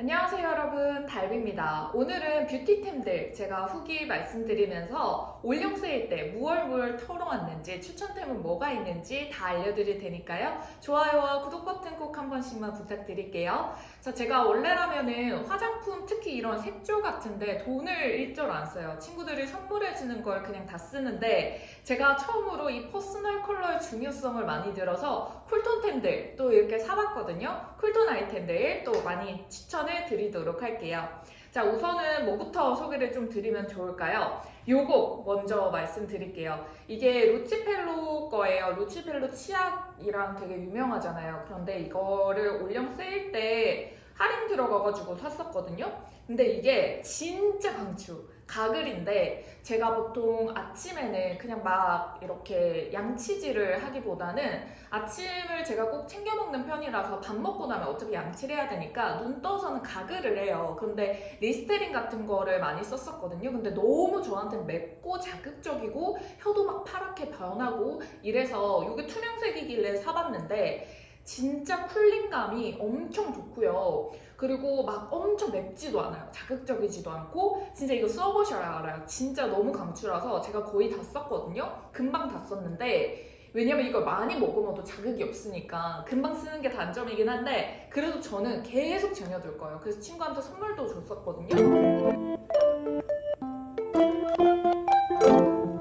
안녕하세요 여러분 달비입니다. 오늘은 뷰티템들 제가 후기 말씀드리면서 올영 세일 때 무얼 무얼 털어왔는지 추천템은 뭐가 있는지 다 알려드릴 테니까요. 좋아요와 구독 버튼 꼭 한 번씩만 부탁드릴게요. 자 제가 원래라면은 화장품 특히 이런 색조 같은데 돈을 일절 안 써요. 친구들이 선물해주는 걸 그냥 다 쓰는데 제가 처음으로 이 퍼스널 컬러의 중요성을 많이 들어서 쿨톤템들 또 이렇게 사봤거든요. 쿨톤 아이템들 또 많이 추천을 드리도록 할게요. 자, 우선은 뭐부터 소개를 좀 드리면 좋을까요? 요거 먼저 말씀드릴게요. 이게 루치펠로 거예요. 루치펠로 치약이랑 되게 유명하잖아요. 그런데 이거를 올영 세일 때 할인 들어가가지고 샀었거든요. 근데 이게 진짜 강추. 가글인데 제가 보통 아침에는 그냥 막 이렇게 양치질을 하기보다는 아침을 제가 꼭 챙겨 먹는 편이라서 밥 먹고 나면 어차피 양치를 해야 되니까 눈 떠서는 가글을 해요. 근데 리스테린 같은 거를 많이 썼었거든요. 근데 너무 저한테 맵고 자극적이고 혀도 막 파랗게 변하고 이래서 이게 투명색이길래 사봤는데 진짜 쿨링감이 엄청 좋고요. 그리고 막 엄청 맵지도 않아요. 자극적이지도 않고 진짜 이거 써보셔야 알아요. 진짜 너무 강추라서 제가 거의 다 썼거든요. 금방 다 썼는데 왜냐면 이걸 많이 먹으면 자극이 없으니까 금방 쓰는 게 단점이긴 한데 그래도 저는 계속 쟁여둘 거예요. 그래서 친구한테 선물도 줬었거든요.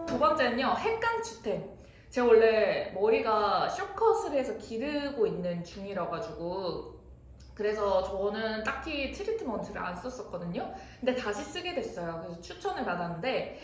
두 번째는요, 핵강추템. 제가 원래 머리가 쇼컷을 해서 기르고 있는 중이라 가지고 그래서 저는 딱히 트리트먼트를 안 썼었거든요. 근데 다시 쓰게 됐어요. 그래서 추천을 받았는데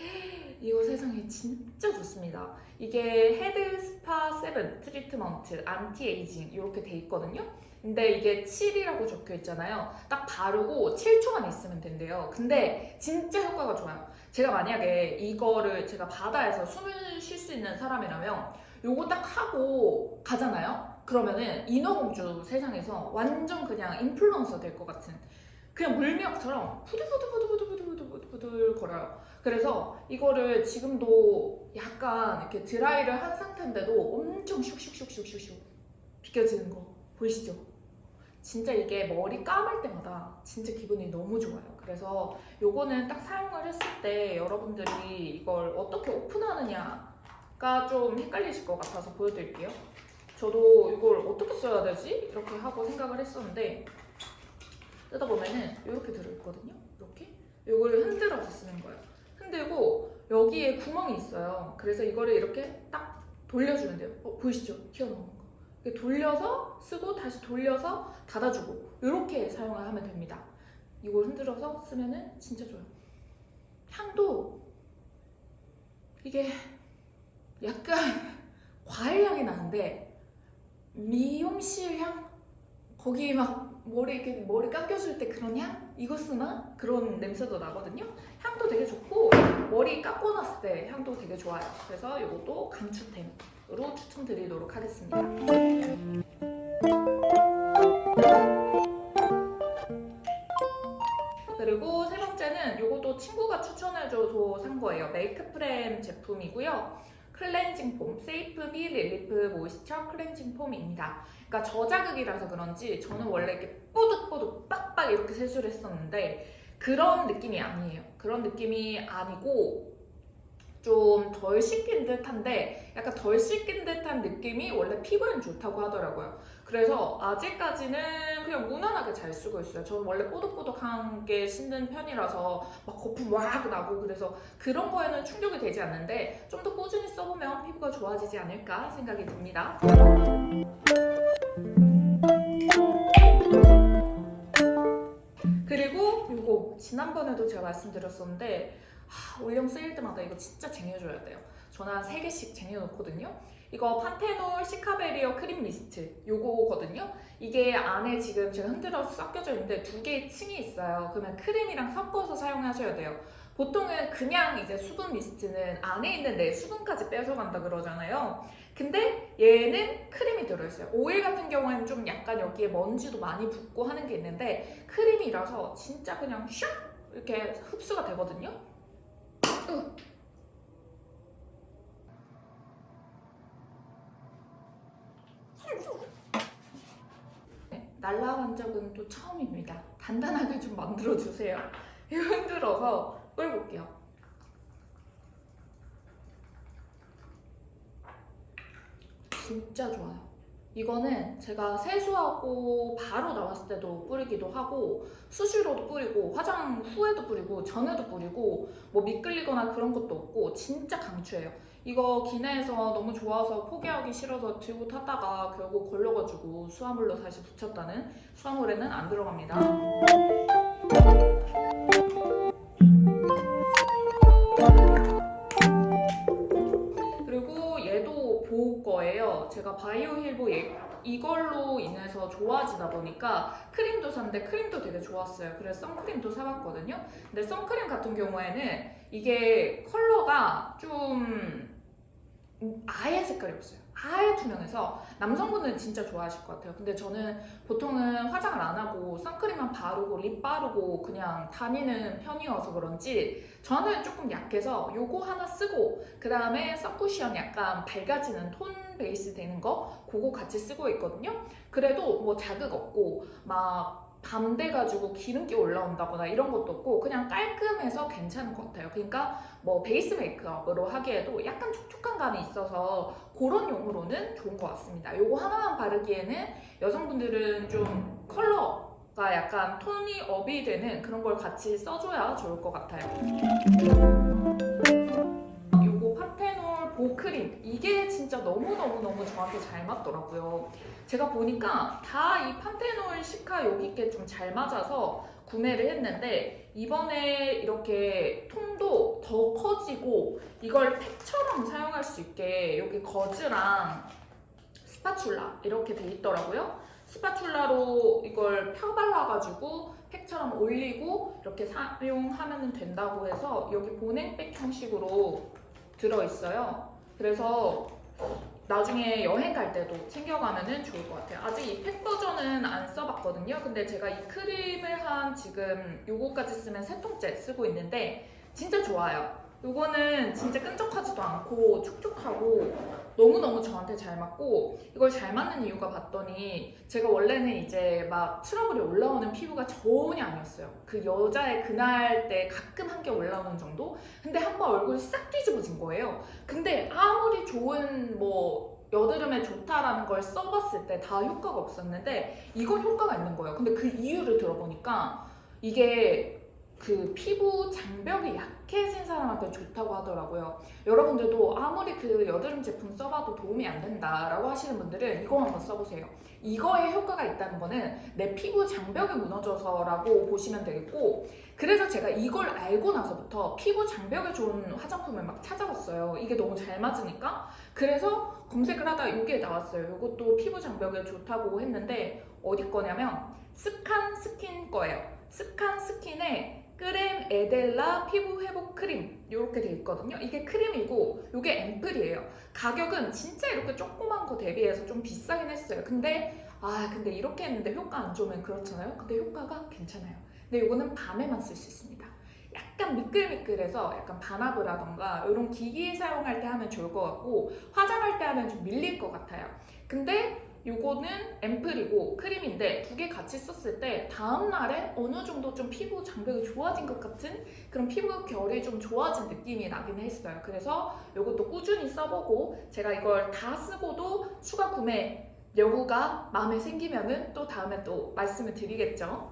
이거 세상에 진짜 좋습니다. 이게 헤드 스파 7 트리트먼트 안티 에이징 이렇게 돼 있거든요. 근데 이게 7이라고 적혀 있잖아요. 딱 바르고 7초만 있으면 된대요. 근데 진짜 효과가 좋아요. 제가 만약에 이거를 제가 바다에서 숨을 쉴 수 있는 사람이라면 요거 딱 하고 가잖아요? 그러면은 인어공주 세상에서 완전 그냥 인플루언서 될 것 같은 그냥 물미역처럼 부들부들부들부들부들부들 거려요. 그래서 이거를 지금도 약간 이렇게 드라이를 한 상태인데도 엄청 슉슉슉슉슉슉 비껴지는 거 보이시죠? 진짜 이게 머리 감을 때마다 진짜 기분이 너무 좋아요. 그래서 요거는 딱 사용을 했을 때 여러분들이 이걸 어떻게 오픈하느냐가 좀 헷갈리실 것 같아서 보여드릴게요. 저도 이걸 어떻게 써야 되지? 이렇게 하고 생각을 했었는데 뜯어보면은 이렇게 들어있거든요. 이렇게 이걸 흔들어서 쓰는 거예요. 흔들고 여기에 구멍이 있어요. 그래서 이거를 이렇게 딱 돌려주면 돼요. 어, 보이시죠? 튀어나오는 거. 돌려서 쓰고 다시 돌려서 닫아주고 이렇게 사용을 하면 됩니다. 이걸 흔들어서 쓰면은 진짜 좋아요. 향도 이게 약간 과일 향이 나는데 미용실 향? 거기 막 머리 이렇게 머리 감겨줄 때 그런 향? 이거 쓰나? 그런 냄새도 나거든요. 향도 되게 좋고 머리 감고 났을 때 향도 되게 좋아요. 그래서 이것도 강추템 으로 추천드리도록 하겠습니다. 그리고 세 번째는 이것도 친구가 추천해줘서 산 거예요. 메이크 프렘 제품이고요. 클렌징 폼, 세이프 미 릴리프 모이스처 클렌징 폼입니다. 그러니까 저자극이라서 그런지 저는 원래 이렇게 뽀득뽀득 빡빡 이렇게 세수를 했었는데 그런 느낌이 아니에요. 그런 느낌이 아니고 좀 덜 씻긴 듯한데 약간 덜 씻긴 듯한 느낌이 원래 피부엔 좋다고 하더라고요. 그래서 아직까지는 그냥 무난하게 잘 쓰고 있어요. 저는 원래 뽀득뽀득한 게 씻는 편이라서 막 거품 왁 나고 그래서 그런 거에는 충족이 되지 않는데 좀 더 꾸준히 써보면 피부가 좋아지지 않을까 생각이 듭니다. 그리고 이거 지난번에도 제가 말씀드렸었는데 하, 올영 세일 때마다 이거 진짜 쟁여줘야 돼요. 저는 한 3개씩 쟁여놓거든요. 이거 판테놀 시카베리어 크림 미스트 요거거든요. 이게 안에 지금 제가 흔들어서 섞여져 있는데 두 개의 층이 있어요. 그러면 크림이랑 섞어서 사용하셔야 돼요. 보통은 그냥 이제 수분 미스트는 안에 있는 내 수분까지 뺏어간다 그러잖아요. 근데 얘는 크림이 들어있어요. 오일 같은 경우에는 좀 약간 여기에 먼지도 많이 붙고 하는 게 있는데 크림이라서 진짜 그냥 슉 이렇게 흡수가 되거든요. 으. 네, 날라간 적은 또 처음입니다. 단단하게 좀 만들어주세요. 이거 흔들어서 끓여볼게요. 진짜 좋아요. 이거는 제가 세수하고 바로 나왔을 때도 뿌리기도 하고 수시로도 뿌리고 화장 후에도 뿌리고 전에도 뿌리고 뭐 미끌리거나 그런 것도 없고 진짜 강추해요. 이거 기내에서 너무 좋아서 포기하기 싫어서 들고 탔다가 결국 걸려가지고 수화물로 다시 붙였다는 수화물에는 안 들어갑니다. 제가 바이오 힐보 얘- 이걸로 인해서 좋아지다 보니까 크림도 샀는데 크림도 되게 좋았어요. 그래서 선크림도 사봤거든요. 근데 선크림 같은 경우에는 이게 컬러가 좀 음, 아예 색깔이 없어요. 아예 투명해서 남성분들은 진짜 좋아하실 것 같아요. 근데 저는 보통은 화장을 안 하고 선크림만 바르고 립 바르고 그냥 다니는 편이어서 그런지 저는 조금 약해서 요거 하나 쓰고 그 다음에 선쿠션 약간 밝아지는 톤 베이스 되는 거 그거 같이 쓰고 있거든요. 그래도 뭐 자극 없고 막 밤 돼가지고 기름기 올라온다거나 이런 것도 없고 그냥 깔끔해서 괜찮은 것 같아요. 그러니까 뭐 베이스 메이크업으로 하기에도 약간 촉촉한 감이 있어서 그런 용으로는 좋은 것 같습니다. 요거 하나만 바르기에는 여성분들은 좀 컬러가 약간 톤이 업이 되는 그런 걸 같이 써줘야 좋을 것 같아요. 너무너무너무 저한테 잘 맞더라고요. 제가 보니까 다 이 판테놀 시카 여기께 좀 잘 맞아서 구매를 했는데 이번에 이렇게 통도 더 커지고 이걸 팩처럼 사용할 수 있게 여기 거즈랑 스파츌라 이렇게 돼 있더라고요. 스파츌라로 이걸 펴발라가지고 팩처럼 올리고 이렇게 사용하면 된다고 해서 여기 보냉백 형식으로 들어있어요. 그래서 나중에 여행 갈 때도 챙겨가면 좋을 것 같아요. 아직 이 팩 버전은 안 써봤거든요. 근데 제가 이 크림을 한 지금 요거까지 쓰면 세 통째 쓰고 있는데 진짜 좋아요. 요거는 진짜 끈적하지도 않고 촉촉하고 너무너무 저한테 잘 맞고 이걸 잘 맞는 이유가 봤더니 제가 원래는 이제 막 트러블이 올라오는 피부가 전혀 아니었어요. 그 여자의 그날 때 가끔 한 개 올라오는 정도? 근데 한 번 얼굴이 싹 뒤집어진 거예요. 근데 아무리 좋은 뭐 여드름에 좋다라는 걸 써봤을 때 다 효과가 없었는데 이건 효과가 있는 거예요. 근데 그 이유를 들어보니까 이게 그 피부 장벽이 약해진 사람한테 좋다고 하더라고요. 여러분들도 아무리 그 여드름 제품 써봐도 도움이 안 된다라고 하시는 분들은 이거 한번 써보세요. 이거에 효과가 있다는 거는 내 피부 장벽이 무너져서라고 보시면 되겠고 그래서 제가 이걸 알고 나서부터 피부 장벽에 좋은 화장품을 막 찾아봤어요. 이게 너무 잘 맞으니까. 그래서 검색을 하다가 이게 나왔어요. 이것도 피부 장벽에 좋다고 했는데 어디 거냐면 스칸 스킨 거예요. 스칸 스킨에 크렘 에델라 피부 회복 크림 이렇게 돼 있거든요. 이게 크림이고 이게 앰플이에요. 가격은 진짜 이렇게 조그만 거 대비해서 좀 비싸긴 했어요. 근데 아 근데 이렇게 했는데 효과 안 좋으면 그렇잖아요. 근데 효과가 괜찮아요. 근데 이거는 밤에만 쓸 수 있습니다. 약간 미끌미끌해서 약간 반합이라던가 이런 기기에 사용할 때 하면 좋을 것 같고 화장할 때 하면 좀 밀릴 것 같아요. 근데 요거는 앰플이고 크림인데 두 개 같이 썼을 때 다음날에 어느 정도 좀 피부 장벽이 좋아진 것 같은 그런 피부 결이 좀 좋아진 느낌이 나긴 했어요. 그래서 요것도 꾸준히 써보고 제가 이걸 다 쓰고도 추가 구매 여부가 마음에 생기면은 또 다음에 또 말씀을 드리겠죠.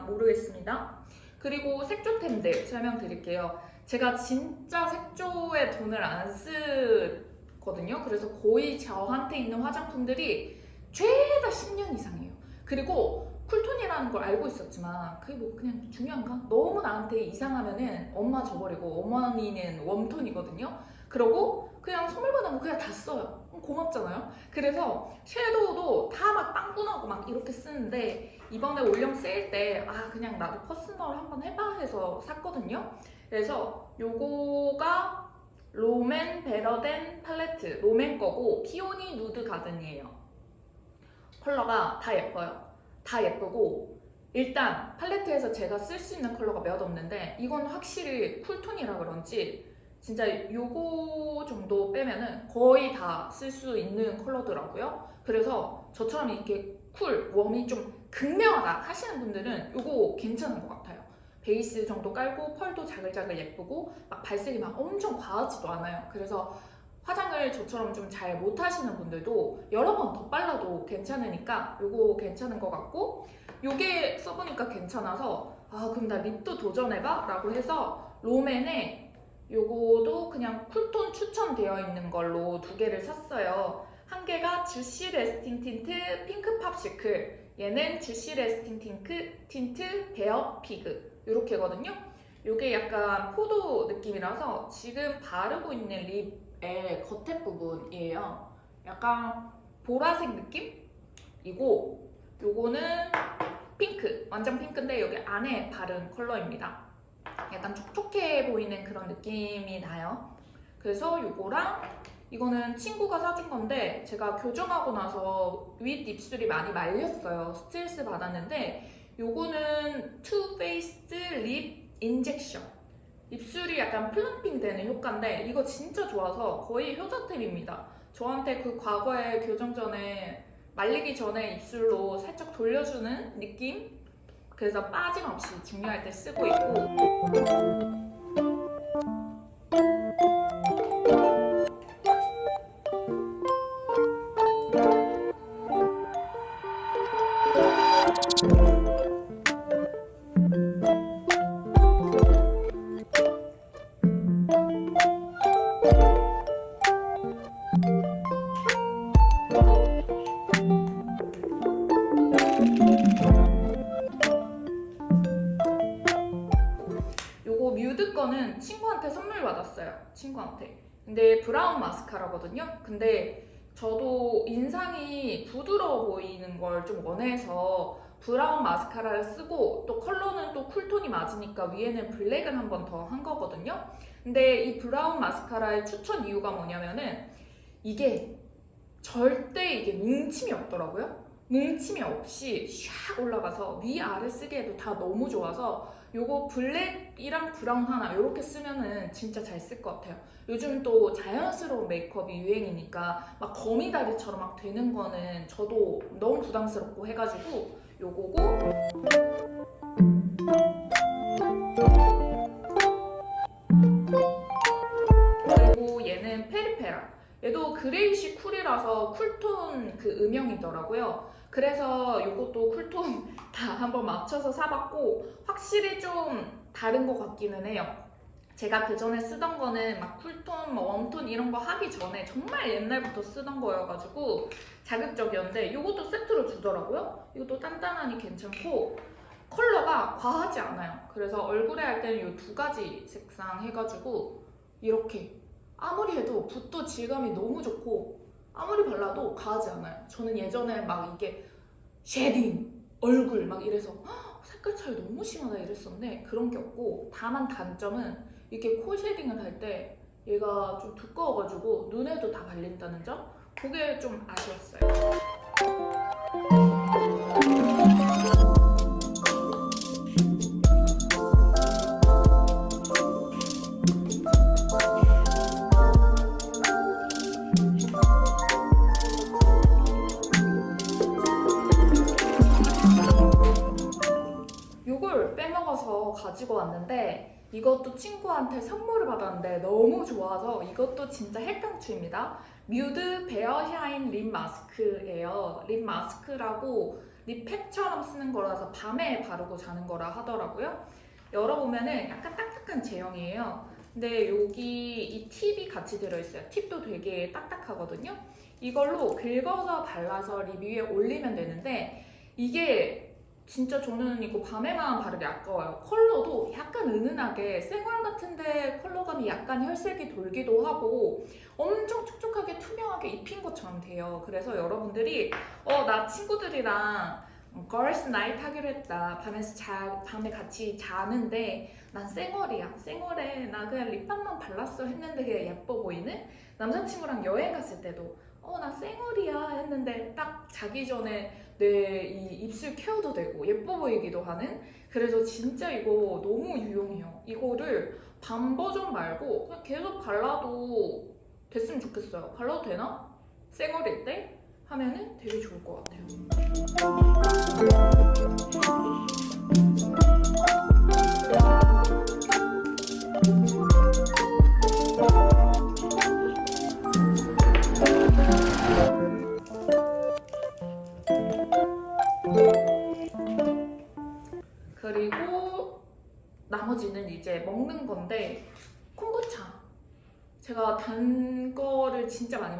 모르겠습니다. 그리고 색조템들 설명드릴게요. 제가 진짜 색조에 돈을 안 쓰거든요. 그래서 거의 저한테 있는 화장품들이 최다 10년 이상이에요. 그리고 쿨톤이라는 걸 알고 있었지만 그게 뭐 그냥 중요한가? 너무 나한테 이상하면은 엄마 줘버리고 어머니는 웜톤이거든요. 그러고 그냥 선물 받은 거 그냥 다 써요. 고맙잖아요. 그래서 섀도우도 다 막 빵꾸나고 막 이렇게 쓰는데 이번에 올영 세일 때 아 그냥 나도 퍼스널 한번 해봐 해서 샀거든요. 그래서 요거가 롬앤 베러덴 팔레트 롬앤 거고 피오니 누드 가든이에요. 컬러가 다 예뻐요. 다 예쁘고 일단 팔레트에서 제가 쓸 수 있는 컬러가 몇 없는데 이건 확실히 쿨톤이라 그런지 진짜 요거 정도 빼면은 거의 다 쓸 수 있는 컬러더라고요. 그래서 저처럼 이렇게 쿨, 웜이 좀 극명하다 하시는 분들은 요거 괜찮은 것 같아요. 베이스 정도 깔고 펄도 자글자글 예쁘고 막 발색이 막 엄청 과하지도 않아요. 그래서 화장을 저처럼 좀 잘 못하시는 분들도 여러 번더 발라도 괜찮으니까 요거 괜찮은 것 같고 요게 써보니까 괜찮아서 아 그럼 나 립도 도전해봐 라고 해서 롬앤에 요거도 그냥 쿨톤 추천되어 있는 걸로 두 개를 샀어요 한 개가 주시 레스팅 틴트 핑크 팝 시클 얘는 주시 레스팅 틴트, 틴트 베어 피그. 요렇게거든요. 요게 약간 포도 느낌이라서 지금 바르고 있는 립의 겉에 부분이에요. 약간 보라색 느낌이고 요거는 핑크 완전 핑크인데 여기 안에 바른 컬러입니다. 약간 촉촉해 보이는 그런 느낌이 나요. 그래서 요거랑 이거는 친구가 사준 건데 제가 교정하고 나서 윗 입술이 많이 말렸어요. 스트레스 받았는데 요거는 투 페이스 립 인젝션 입술이 약간 플럼핑 되는 효과인데 이거 진짜 좋아서 거의 효자템입니다. 저한테 그 과거에 교정 전에 말리기 전에 입술로 살짝 돌려주는 느낌? 그래서 빠짐없이 중요할 때 쓰고 있고 요거 뮤드 거는 친구한테 선물 받았어요. 친구한테. 근데 브라운 마스카라거든요. 근데 저도 인상이 부드러워 보이는 걸 좀 원해서 브라운 마스카라를 쓰고 또 컬러는 또 쿨톤이 맞으니까 위에는 블랙을 한 번 더 한 거거든요. 근데 이 브라운 마스카라의 추천 이유가 뭐냐면은 이게 절대 이게 뭉침이 없더라고요. 뭉침이 없이 샥 올라가서 위아래 쓰기에도 다 너무 좋아서 요거 블랙이랑 브라운 하나 이렇게 쓰면은 진짜 잘 쓸 것 같아요. 요즘 또 자연스러운 메이크업이 유행이니까 막 거미다리처럼 막 되는 거는 저도 너무 부담스럽고 해가지고 요거고 그리고 얘는 페리페라. 얘도 그레이시 쿨이라서 쿨톤 그 음영이더라고요. 그래서 이것도 쿨톤 다 한번 맞춰서 사봤고 확실히 좀 다른 것 같기는 해요. 제가 그 전에 쓰던 거는 막 쿨톤, 뭐 웜톤 이런 거 하기 전에 정말 옛날부터 쓰던 거여가지고 자극적이었는데 이것도 세트로 주더라고요. 이것도 단단하니 괜찮고 컬러가 과하지 않아요. 그래서 얼굴에 할 때는 이 두 가지 색상 해가지고 이렇게 아무리 해도 붓도 질감이 너무 좋고 아무리 발라도 과하지 않아요. 저는 예전에 막 이게 쉐딩, 얼굴 막 이래서 "헉, 색깔 차이 너무 심하다 이랬었는데 그런 게 없고 다만 단점은 이렇게 코 쉐딩을 할 때 얘가 좀 두꺼워가지고 눈에도 다 발린다는 점? 그게 좀 아쉬웠어요. 빼먹어서 가지고 왔는데 이것도 친구한테 선물을 받았는데 너무 좋아서 이것도 진짜 헬깡추입니다. 뮤드 베어 샤인 립 마스크예요. 립 마스크라고 립팩처럼 쓰는 거라서 밤에 바르고 자는 거라 하더라고요. 열어보면은 약간 딱딱한 제형이에요. 근데 여기 이 팁이 같이 들어있어요. 팁도 되게 딱딱하거든요. 이걸로 긁어서 발라서 리뷰에 올리면 되는데 이게 진짜 저는 이거 밤에만 바르기 아까워요. 컬러도 약간 은은하게 생얼 같은데 컬러감이 약간 혈색이 돌기도 하고 엄청 촉촉하게 투명하게 입힌 것처럼 돼요. 그래서 여러분들이 어 나 친구들이랑 걸스 나이트 하기로 했다. 밤에서 자, 밤에 같이 자는데 난 쌩얼이야. 쌩얼에 나 그냥 립밤만 발랐어 했는데 그게 예뻐 보이는 남자친구랑 여행 갔을 때도 어 나 쌩얼이야 했는데 딱 자기 전에 내 이 입술 케어도 되고 예뻐 보이기도 하는 그래서 진짜 이거 너무 유용해요. 이거를 밤 버전 말고 그냥 계속 발라도 됐으면 좋겠어요. 발라도 되나? 쌩얼일 때 하면은 되게 좋을 것 같아요.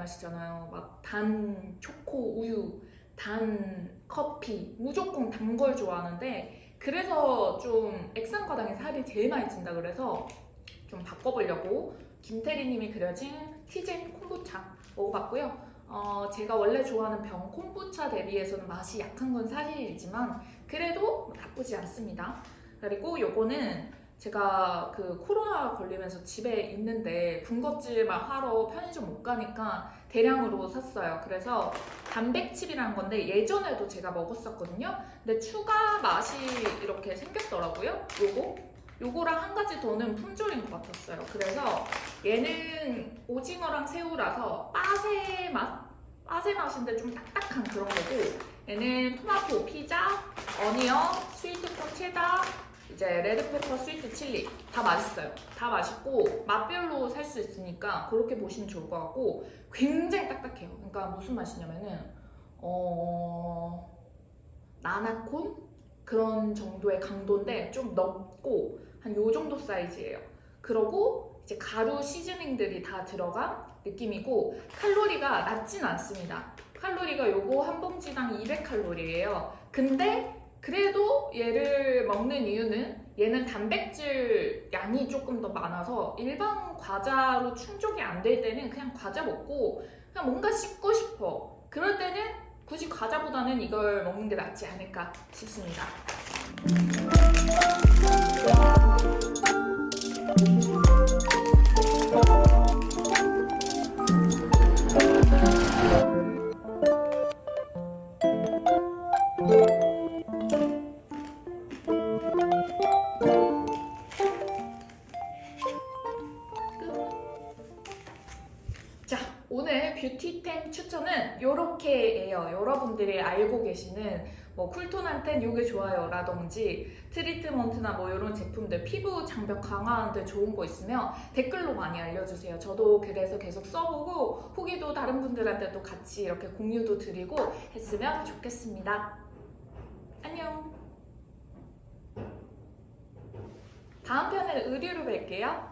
마시잖아요 막 단 초코 우유 단 커피 무조건 단 걸 좋아하는데 그래서 좀 액상과당에 살이 제일 많이 찐다 그래서 좀 바꿔보려고 김태리님이 그려진 티젠 콤부차 먹어봤고요 어, 제가 원래 좋아하는 병 콤부차 대비해서는 맛이 약한 건 사실이지만 그래도 나쁘지 않습니다. 그리고 요거는 제가 그 코로나 걸리면서 집에 있는데 군것질만 하러 편의점 못 가니까 대량으로 샀어요. 그래서 단백칩이라는 건데 예전에도 제가 먹었었거든요. 근데 추가 맛이 이렇게 생겼더라고요. 요거. 요거랑 한 가지 더는 품절인 것 같았어요. 그래서 얘는 오징어랑 새우라서 빠세 맛? 빠세 맛인데 좀 딱딱한 그런 거고 얘는 토마토, 피자, 어니언, 스위트콘 체다, 이제 레드페퍼, 스위트 칠리 다 맛있어요. 다 맛있고 맛별로 살 수 있으니까 그렇게 보시면 좋을 것 같고 굉장히 딱딱해요. 그러니까 무슨 맛이냐면은 어 나나콘 그런 정도의 강도인데 좀 넓고 한 요 정도 사이즈예요. 그러고 이제 가루 시즈닝들이 다 들어간 느낌이고 칼로리가 낮진 않습니다. 칼로리가 요거 한 봉지당 200칼로리예요. 근데 그래도 얘를 먹는 이유는 얘는 단백질 양이 조금 더 많아서 일반 과자로 충족이 안 될 때는 그냥 과자 먹고 그냥 뭔가 씹고 싶어. 그럴 때는 굳이 과자보다는 이걸 먹는 게 낫지 않을까 싶습니다. 자, 오늘 뷰티템 추천은 요렇게예요. 여러분들이 알고 계시는 뭐 쿨톤한텐 요게 좋아요 라든지 트리트먼트나 뭐 이런 제품들 피부 장벽 강화하는데 좋은 거 있으면 댓글로 많이 알려주세요. 저도 그래서 계속 써보고 후기도 다른 분들한테도 같이 이렇게 공유도 드리고 했으면 좋겠습니다. 안녕. 다음 편에 의류로 뵐게요.